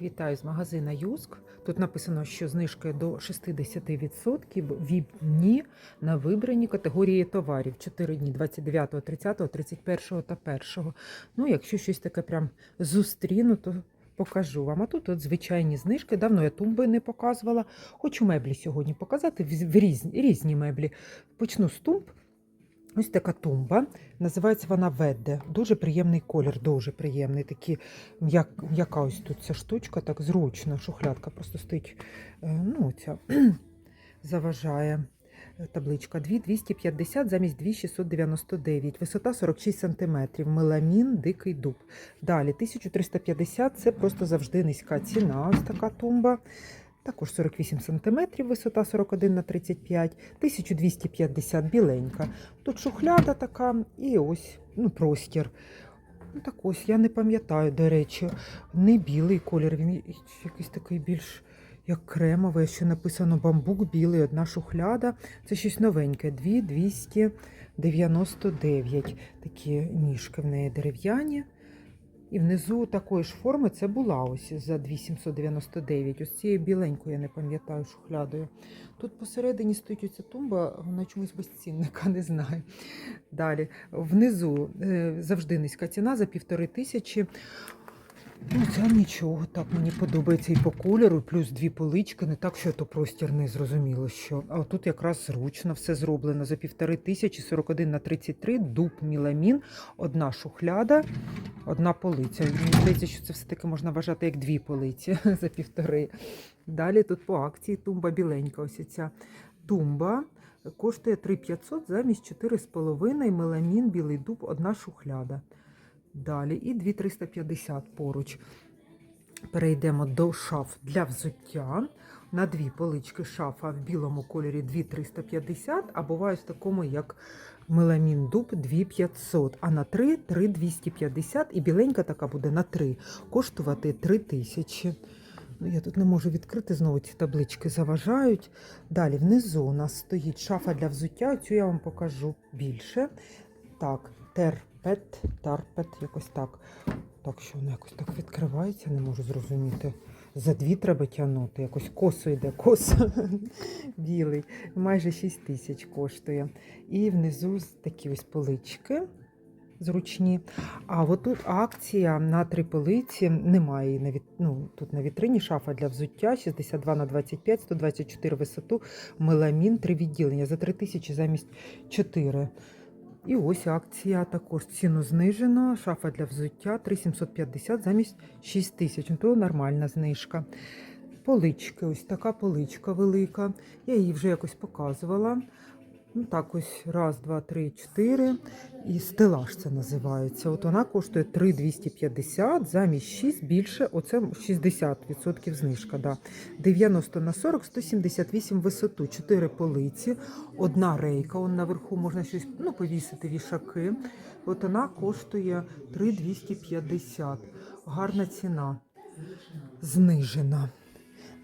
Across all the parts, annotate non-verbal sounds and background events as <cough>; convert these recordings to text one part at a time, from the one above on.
Вітаю з магазина Юск. Тут написано, що знижка до 60% в дні на вибрані категорії товарів. 4 дні 29, 30, 31 та 1. Ну, якщо щось таке прям зустріну, то покажу вам. А тут от звичайні знижки. Давно я тумби не показувала. Хочу меблі сьогодні показати, в різні, різні меблі. Почну з тумб. Ось така тумба. Називається вона Ведде. Дуже приємний колір, дуже приємний. Такі м'як, м'яка ось тут ця штучка, так зручно. Шухлядка просто стоїть. е, Ну, ця <clears throat> заважає. Табличка 2250 замість 2699. Висота 46 см. Меламін, дикий дуб. Далі 1350 це просто завжди низька ціна. Ось така тумба. Також 48 см, висота 41 на 35, 1250 біленька. Тут шухляда така і ось ну, простір. Ну, так ось, я не пам'ятаю, до речі, не білий колір, він якийсь такий більш як кремовий, ще написано бамбук білий, одна шухляда. Це щось новеньке. 2299. Такі ніжки в неї дерев'яні. І внизу такої ж форми це була ось за 2799. Ось цією біленькою, я не пам'ятаю, шухлядою. Тут посередині стоїть оця тумба, вона чомусь безцінника, не знаю. Далі, внизу е, завжди низька ціна за півтори тисячі. Ну, це нічого, так мені подобається і по кольору, плюс дві полички, не так, що то простір не зрозуміло що. А тут якраз зручно все зроблено. За півтори тисячі 41 на 33, дуб міламін, одна шухляда, одна полиця. Мені здається, що це все-таки можна вважати як дві полиці <laughs> за півтори. Далі тут по акції тумба біленька. Ось ця тумба коштує 3500 замість 4,5 меламін, білий дуб, одна шухляда. Далі і 2350 поруч. Перейдемо до шаф для взуття. На дві полички шафа в білому кольорі 2350, а буває в такому, як меламін дуб 2500, а на три 3250 і біленька така буде на три коштувати 3000. Ну, я тут не можу відкрити, знову ці таблички заважають. Далі внизу у нас стоїть шафа для взуття. Цю я вам покажу більше. Так, терпет, тарпет, якось так. Так що воно якось так відкривається, не можу зрозуміти. За дві треба тягнути, якось косо йде, косо <laughs> білий. Майже 6 тисяч коштує. І внизу такі ось полички зручні. А отут акція на три полиці. Немає її на віт... ну, тут на вітрині шафа для взуття 62 на 25, 124 висоту, меламін, три відділення за 3 тисячі замість 4. І ось акція також ціну знижено. Шафа для взуття 3750 замість 6 тисяч. Ну, То нормальна знижка. Полички, ось така поличка велика. Я її вже якось показувала. Ну так ось раз, два, три, чотири. І стелаж це називається. От вона коштує 3,250, замість 6 більше. Оце 60% знижка. Да. 90 на 40, 178 висоту, 4 полиці, одна рейка. Он наверху можна щось ну, повісити вішаки. От вона коштує 3,250. Гарна ціна. Знижена.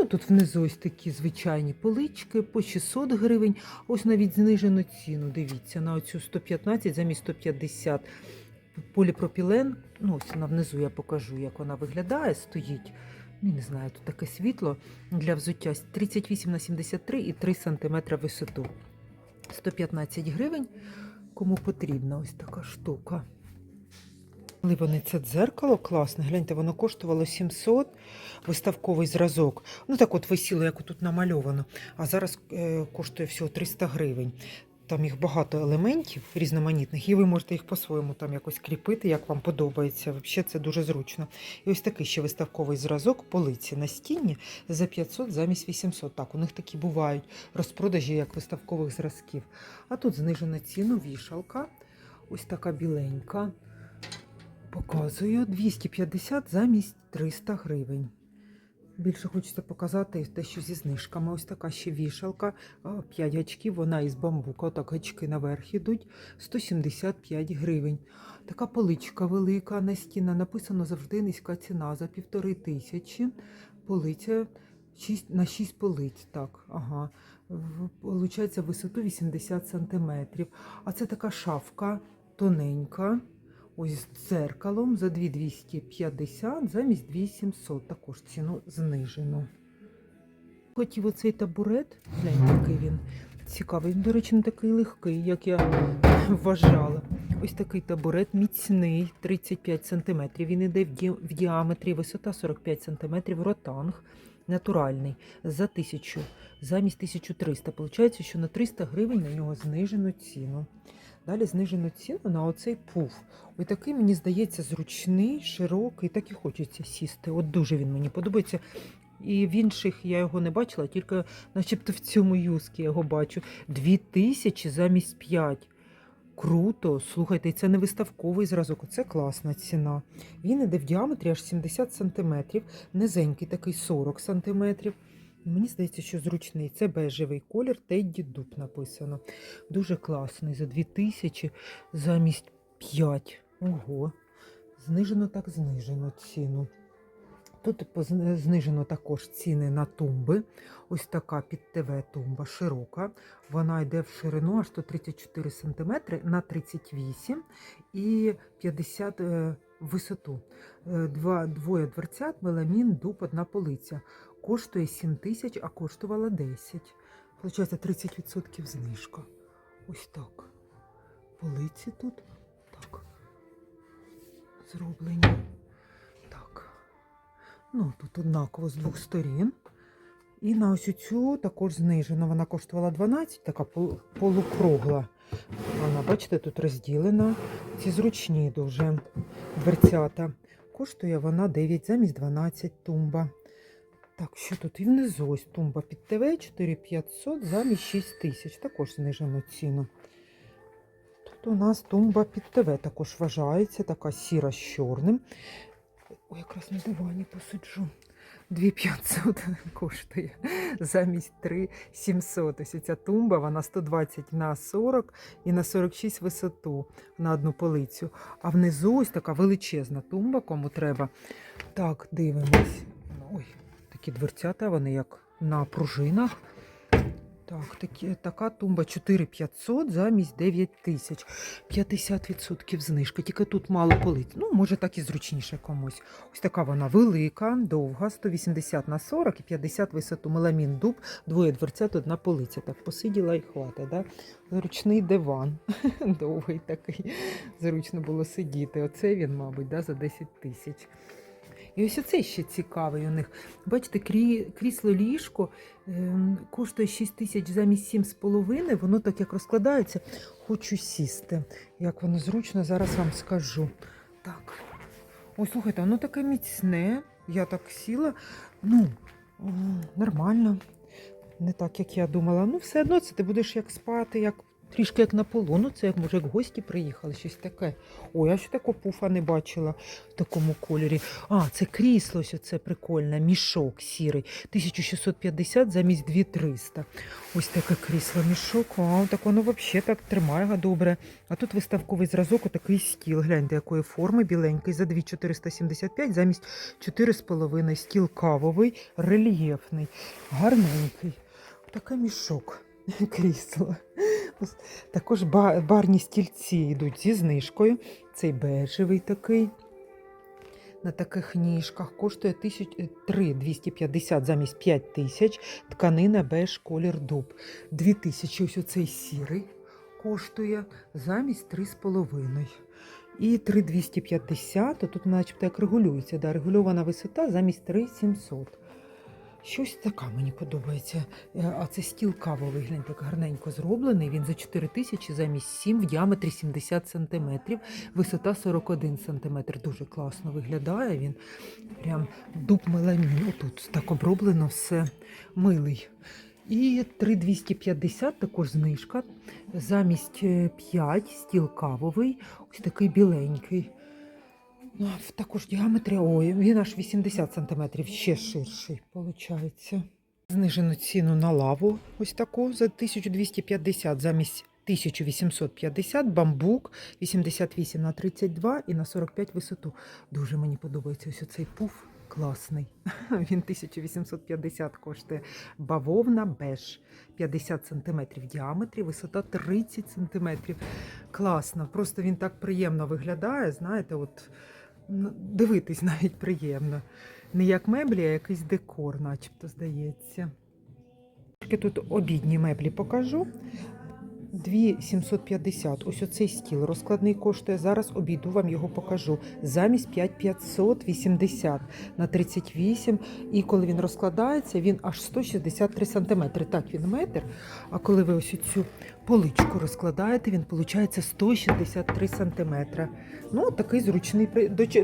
Ну, тут внизу ось такі звичайні полички по 600 гривень. Ось навіть знижену ціну. Дивіться, на оцю 115 замість 150. Поліпропілен. Ну, ось вона внизу я покажу, як вона виглядає. Стоїть. Ну, не знаю, тут таке світло для взуття 38 на 73 і 3 см висоту. 115 гривень. Кому потрібна ось така штука. Але вони це дзеркало класне. Гляньте, воно коштувало 700 виставковий зразок. Ну так от висіло, як тут намальовано. А зараз е, коштує всього 300 гривень. Там їх багато елементів різноманітних, і ви можете їх по-своєму там якось кріпити, як вам подобається. Взагалі це дуже зручно. І ось такий ще виставковий зразок полиці на стіні за 500 замість 800. Так, у них такі бувають розпродажі як виставкових зразків. А тут знижена ціну вішалка. Ось така біленька. Показую 250 замість 300 гривень. Більше хочеться показати те, що зі знижками. Ось така ще вішалка, 5 гачків, вона із бамбука, отак гачки наверх ідуть, 175 гривень. Така поличка велика на стіна, написано завжди низька ціна за півтори тисячі. Полиця 6, на 6 полиць. Так, ага. Получається висоту 80 сантиметрів. А це така шафка тоненька. Ось з дзеркалом за 2250 замість 2700. Також ціну знижено. Хотів оцей табурет, глянь, який він цікавий. До речі, не такий легкий, як я вважала. Ось такий табурет міцний, 35 см. Він іде в, в діаметрі, висота 45 см, ротанг натуральний за 1000, замість 1300. Получається, що на 300 гривень на нього знижено ціну. Далі знижено ціну на оцей пуф. Ось такий, мені здається, зручний, широкий, так і хочеться сісти. От дуже він мені подобається. І в інших я його не бачила, тільки начебто в цьому юскі я його бачу. Дві тисячі замість п'ять. Круто, слухайте, це не виставковий зразок, це класна ціна. Він іде в діаметрі аж 70 см, низенький такий 40 см. Мені здається, що зручний. Це бежевий колір, Тедді Дуб написано. Дуже класний. За 2000 замість 5. Ого. Знижено так знижено ціну. Тут знижено також ціни на тумби. Ось така під ТВ тумба широка. Вона йде в ширину аж 134 см на 38 і 50 е, висоту. Е, Два, двоє дверцят, меламін, дуб, одна полиця. Коштує 7 тисяч, а коштувала 10. Получається 30% знижка. Ось так. Полиці тут так. Зроблені. Так. Ну, тут однаково з двох сторін. І на ось цю також знижено. Вона коштувала 12, така полукругла. Вона, бачите, тут розділена. Ці зручні дуже дверцята. Коштує вона 9 замість 12 тумба. Так, що тут? І внизу ось тумба під ТВ 4500 замість 6000. Також знижено ціну. Тут у нас тумба під ТВ також вважається, така сіра з чорним. Ой, якраз на дивані посиджу. 2500 коштує замість 3700. Ось ця тумба, вона 120 на 40 і на 46 висоту на одну полицю. А внизу ось така величезна тумба, кому треба. Так, дивимось. Ой, такі дверцята, вони як на пружинах. Так, такі, така тумба 4500 замість 9000. 50% знижка. Тільки тут мало полиць. Ну, може, так і зручніше комусь. Ось така вона велика, довга, 180 на 40 і 50 висоту. Меламін дуб, двоє дверцят, одна полиця. Так посиділа і хватить. Да? Зручний диван. <laughs> Довгий такий. Зручно було сидіти. Оце він, мабуть, да, за 10 тисяч. І ось оцей ще цікавий у них. Бачите, крісло ліжко ем, коштує 6 тисяч замість 7,5. Воно так як розкладається. Хочу сісти. Як воно зручно, зараз вам скажу. Так. Ой, слухайте, воно таке міцне. Я так сіла. Ну, нормально. Не так, як я думала. Ну, все одно це ти будеш як спати, як трішки як на полу. Ну, це як може, як гості приїхали, щось таке. Ой, я ще такого пуфа не бачила в такому кольорі. А, це крісло, ось це прикольне, мішок сірий. 1650 замість 2300. Ось таке крісло мішок. А, так воно взагалі так тримає добре. А тут виставковий зразок, отакий стіл. Гляньте, якої форми біленький. За 2475 замість 4,5. Стіл кавовий, рельєфний, гарненький. Таке мішок. <laughs> Крісло. Ось Також барні стільці йдуть зі знижкою. Цей бежевий такий. На таких ніжках коштує 3250 замість 5000. Тканина беж колір дуб. 2000 ось оцей сірий коштує замість 3,5. І 3250, тут начебто як регулюється, да, регульована висота замість 3700. Щось така мені подобається. Е, А це стіл кавовий, глянь, так гарненько зроблений. Він за 4 тисячі замість 7 в діаметрі 70 сантиметрів, висота 41 сантиметр. Дуже класно виглядає він. Прям дуб меламін. Отут так оброблено все милий. І 3250 також знижка. Замість 5 стіл кавовий, ось такий біленький. Ну, в також діаметрі, ой, він аж 80 см, ще ширший, виходить. Знижену ціну на лаву, ось таку, за 1250 замість 1850, бамбук 88 на 32 і на 45 висоту. Дуже мені подобається ось оцей пуф. класний. <laughs> Він 1850 коштує. Бавовна беж. 50 см в діаметрі, висота 30 см. Класно. Просто він так приємно виглядає. Знаєте, от дивитись <laughs> навіть приємно. Не як меблі, а якийсь декор, начебто, здається. Тут обідні меблі покажу. 2750. Ось оцей стіл розкладний коштує. Зараз обійду вам його покажу. Замість 5580 на 38. І коли він розкладається, він аж 163 см. Так, він метр. А коли ви ось цю поличку розкладаєте, він виходить 163 см. Ну, такий зручний.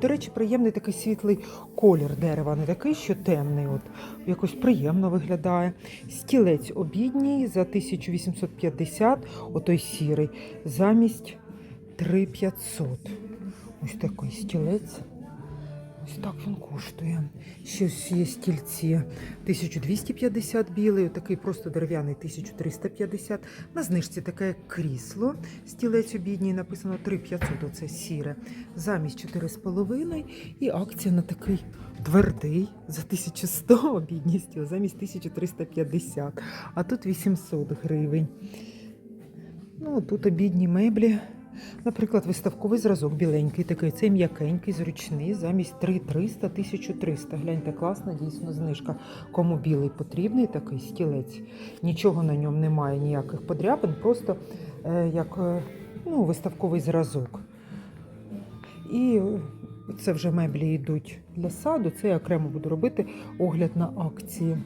До, речі, приємний такий світлий колір дерева, не такий, що темний. От, якось приємно виглядає. Стілець обідній за 1850, отой сірий, замість 3500. Ось такий стілець. Так він коштує. Ще є стільці 1250 білий, такий просто дерев'яний 1350. На знижці таке крісло. Стілець обідній написано 3500, оце сіре. Замість 4,5 і акція на такий твердий за 1100 обідній стіл, замість 1350. А тут 800 гривень. Ну, тут обідні меблі. Наприклад, виставковий зразок біленький такий, цей м'якенький, зручний, замість 3300 1300. Гляньте, класна, дійсно знижка. Кому білий потрібний такий стілець, нічого на ньому немає, ніяких подряпин, просто е, як е, ну, виставковий зразок. І це вже меблі йдуть для саду. Це я окремо буду робити огляд на акції.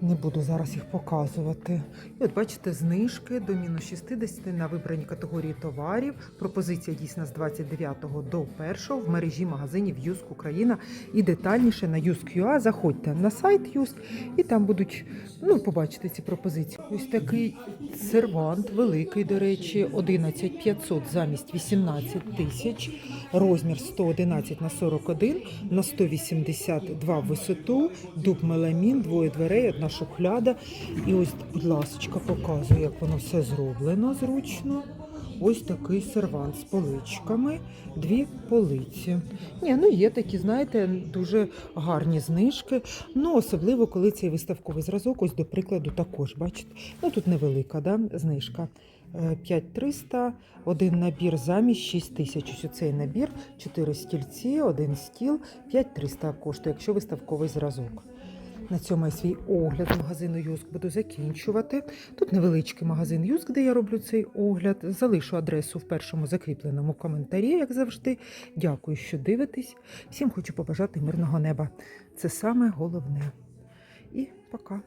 Не буду зараз їх показувати. І от бачите, знижки до мінус 60 на вибрані категорії товарів. Пропозиція дійсна з 29 до 1 в мережі магазинів Юск Україна і детальніше на Юск.ua. Заходьте на сайт Юск і там будуть ну, побачити ці пропозиції. Ось такий сервант, великий, до речі, 11500 замість 18 тисяч. Розмір 111 на 41 на 182 в висоту, дуб меламін, двоє дверей, одна шухляда. І ось, будь ласка, показую, як воно все зроблено зручно. Ось такий сервант з поличками, дві полиці. Ні, ну є такі, знаєте, дуже гарні знижки. Ну, особливо, коли цей виставковий зразок, ось до прикладу, також, бачите. Ну тут невелика да, знижка. Е, 5300, один набір замість 6000. Ось оцей набір, 4 стільці, один стіл, 5300 коштує, якщо виставковий зразок. На цьому я свій огляд магазину Юск буду закінчувати. Тут невеличкий магазин Юск, де я роблю цей огляд. Залишу адресу в першому закріпленому коментарі, як завжди. Дякую, що дивитесь. Всім хочу побажати мирного неба. Це саме головне. І пока.